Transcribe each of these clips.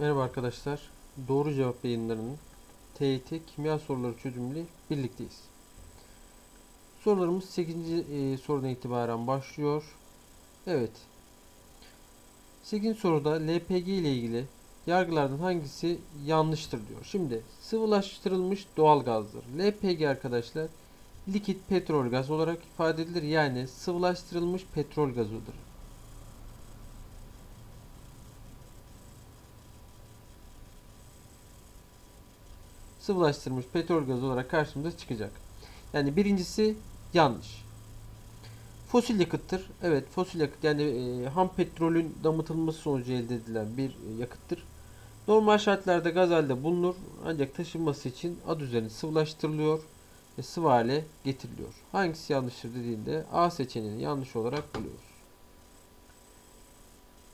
Merhaba arkadaşlar. Doğru cevap yayınlarının TYT kimya soruları çözümüyle birlikteyiz. Sorularımız 8. e, sorudan itibaren başlıyor. Evet. 8. soruda LPG ile ilgili yargılardan hangisi yanlıştır diyor. Şimdi sıvılaştırılmış doğal gazdır. LPG arkadaşlar likit petrol gaz olarak ifade edilir. Yani sıvılaştırılmış petrol gazıdır. Sıvılaştırılmış petrol gazı olarak karşımıza çıkacak. Yani birincisi yanlış. Fosil yakıttır. Evet fosil yakıt yani e, ham petrolün damıtılması sonucu elde edilen bir e, yakıttır. Normal şartlarda gaz halde bulunur ancak taşınması için adı üzerine sıvılaştırılıyor ve sıvı hale getiriliyor. Hangisi yanlıştır dediğinde A seçeneğini yanlış olarak buluyoruz.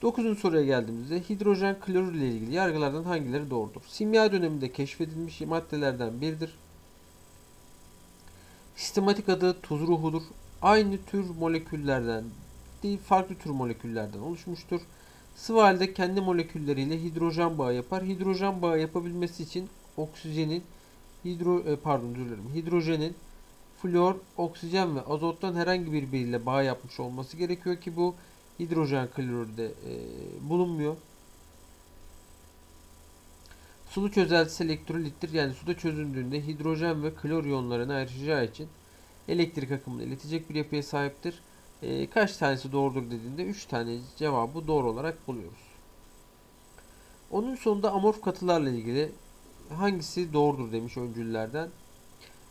9. soruya geldiğimizde hidrojen klorür ile ilgili yargılardan hangileri doğrudur? Simya döneminde keşfedilmiş maddelerden biridir. Sistematik adı tuz ruhudur. Aynı tür moleküllerden değil farklı tür moleküllerden oluşmuştur. Sıvı halde kendi molekülleriyle hidrojen bağı yapar. Hidrojen bağı yapabilmesi için oksijenin hidro e, pardon dilerim. Hidrojenin flor, oksijen ve azottan herhangi bir biriyle bağ yapmış olması gerekiyor ki bu hidrojen klorürde e, bulunmuyor. Sulu çözeltisi elektrolittir. Yani suda çözündüğünde hidrojen ve klor iyonlarını ayrışacağı için elektrik akımını iletecek bir yapıya sahiptir. E, kaç tanesi doğrudur dediğinde 3 tane cevabı doğru olarak buluyoruz. Onun sonunda amorf katılarla ilgili hangisi doğrudur demiş öncüllerden.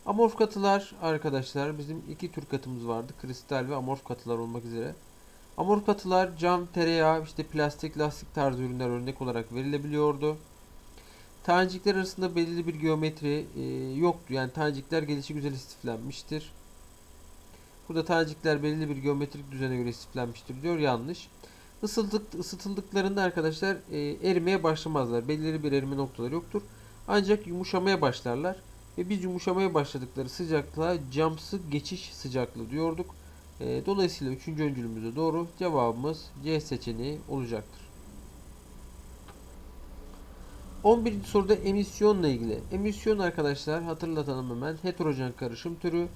Amorf katılar arkadaşlar bizim iki tür katımız vardı. Kristal ve amorf katılar olmak üzere. Amorf katılar cam, tereyağı, işte plastik, lastik tarzı ürünler örnek olarak verilebiliyordu. Tanecikler arasında belirli bir geometri e, yoktu. Yani tanecikler gelişi güzel istiflenmiştir. Burada tanecikler belirli bir geometrik düzene göre istiflenmiştir diyor. Yanlış. Isıtıldık, ısıtıldıklarında arkadaşlar e, erimeye başlamazlar. Belirli bir erime noktaları yoktur. Ancak yumuşamaya başlarlar. Ve biz yumuşamaya başladıkları sıcaklığa camsı geçiş sıcaklığı diyorduk. E, dolayısıyla üçüncü öncülümüz de doğru. Cevabımız C seçeneği olacaktır. 11. soruda emisyonla ilgili. Emisyon arkadaşlar hatırlatalım hemen. Heterojen karışım türü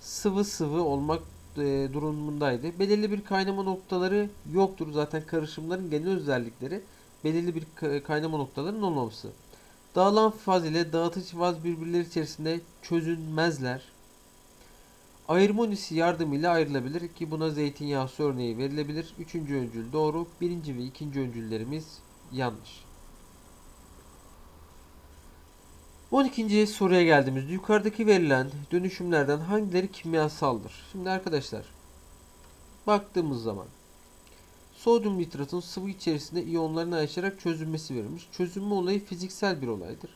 sıvı sıvı olmak e, durumundaydı. Belirli bir kaynama noktaları yoktur. Zaten karışımların genel özellikleri belirli bir kaynama noktalarının olmaması. Dağılan faz ile dağıtıcı faz birbirleri içerisinde çözünmezler. Ayırma ünitesi yardımıyla ayrılabilir ki buna zeytinyağı örneği verilebilir. Üçüncü öncül doğru. Birinci ve ikinci öncüllerimiz yanlış. 12. soruya geldiğimizde yukarıdaki verilen dönüşümlerden hangileri kimyasaldır? Şimdi arkadaşlar baktığımız zaman sodyum nitratın sıvı içerisinde iyonlarını ayrışarak çözülmesi verilmiş. Çözünme olayı fiziksel bir olaydır.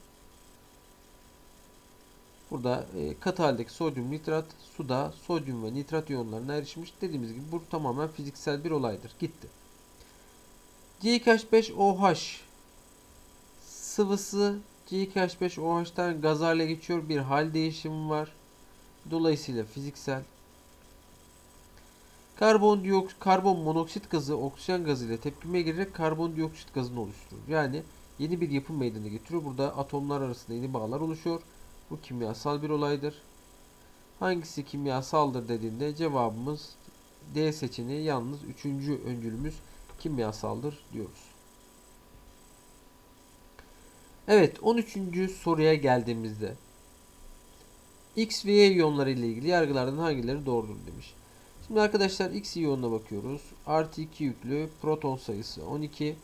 Burada e, katı haldeki sodyum nitrat suda sodyum ve nitrat iyonlarına erişmiş. Dediğimiz gibi bu tamamen fiziksel bir olaydır. Gitti. C2H5OH sıvısı C2H5OH'tan gaz hale geçiyor. Bir hal değişimi var. Dolayısıyla fiziksel. Karbondioksit, karbon monoksit gazı oksijen gazı ile tepkimeye girerek karbondioksit gazını oluşturur. Yani yeni bir yapı meydana getiriyor. Burada atomlar arasında yeni bağlar oluşuyor. Bu kimyasal bir olaydır. Hangisi kimyasaldır dediğinde cevabımız D seçeneği yalnız üçüncü öncülümüz kimyasaldır diyoruz. Evet 13. soruya geldiğimizde X ve Y iyonları ile ilgili yargılardan hangileri doğrudur demiş. Şimdi arkadaşlar X iyonuna bakıyoruz. Artı 2 yüklü proton sayısı 12.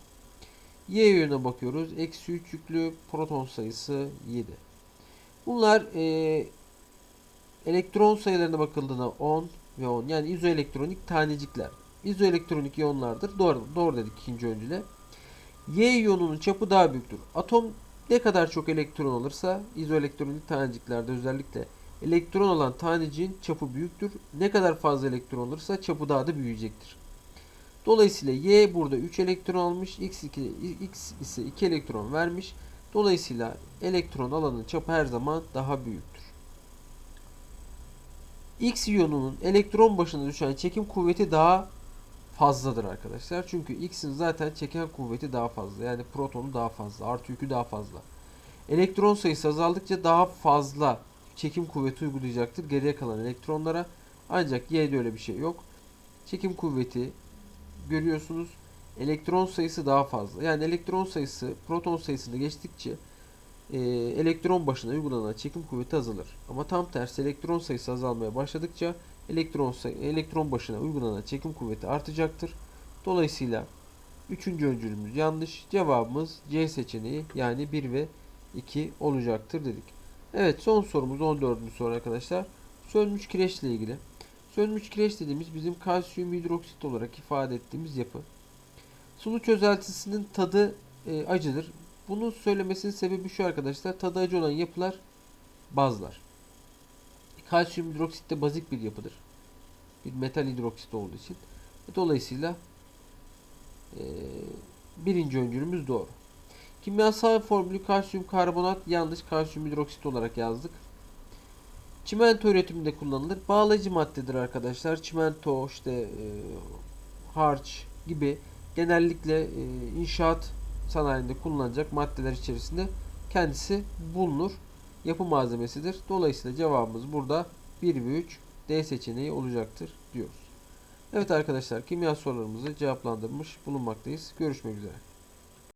Y iyonuna bakıyoruz. Eksi 3 yüklü proton sayısı 7. Bunlar e, elektron sayılarına bakıldığında 10 ve 10 yani izoelektronik tanecikler. İzoelektronik iyonlardır. Doğru, doğru dedik ikinci öncüle. Y iyonunun çapı daha büyüktür. Atom ne kadar çok elektron alırsa izoelektronik taneciklerde özellikle elektron alan taneciğin çapı büyüktür. Ne kadar fazla elektron alırsa çapı daha da büyüyecektir. Dolayısıyla Y burada 3 elektron almış. X, 2, X ise 2 elektron vermiş. Dolayısıyla elektron alanın çapı her zaman daha büyüktür. X iyonunun elektron başına düşen çekim kuvveti daha fazladır arkadaşlar. Çünkü X'in zaten çeken kuvveti daha fazla. Yani protonu daha fazla. Artı yükü daha fazla. Elektron sayısı azaldıkça daha fazla çekim kuvveti uygulayacaktır geriye kalan elektronlara. Ancak Y'de öyle bir şey yok. Çekim kuvveti görüyorsunuz. Elektron sayısı daha fazla. Yani elektron sayısı proton sayısını geçtikçe e, elektron başına uygulanan çekim kuvveti azalır. Ama tam tersi elektron sayısı azalmaya başladıkça elektron say- elektron başına uygulanan çekim kuvveti artacaktır. Dolayısıyla üçüncü öncülümüz yanlış. Cevabımız C seçeneği yani 1 ve 2 olacaktır dedik. Evet son sorumuz 14. soru arkadaşlar. Sönmüş kireçle ilgili. Sönmüş kireç dediğimiz bizim kalsiyum hidroksit olarak ifade ettiğimiz yapı. Sulu çözeltisinin tadı e, acıdır. Bunu söylemesinin sebebi şu arkadaşlar. Tadı acı olan yapılar bazlar. Kalsiyum hidroksit de bazik bir yapıdır. Bir metal hidroksit olduğu için. Dolayısıyla e, birinci öncülümüz doğru. Kimyasal formülü kalsiyum karbonat yanlış kalsiyum hidroksit olarak yazdık. Çimento üretiminde kullanılır. Bağlayıcı maddedir arkadaşlar. Çimento, işte e, harç gibi genellikle e, inşaat sanayinde kullanılacak maddeler içerisinde kendisi bulunur. Yapı malzemesidir. Dolayısıyla cevabımız burada 1 ve 3 D seçeneği olacaktır diyoruz. Evet arkadaşlar kimya sorularımızı cevaplandırmış bulunmaktayız. Görüşmek üzere.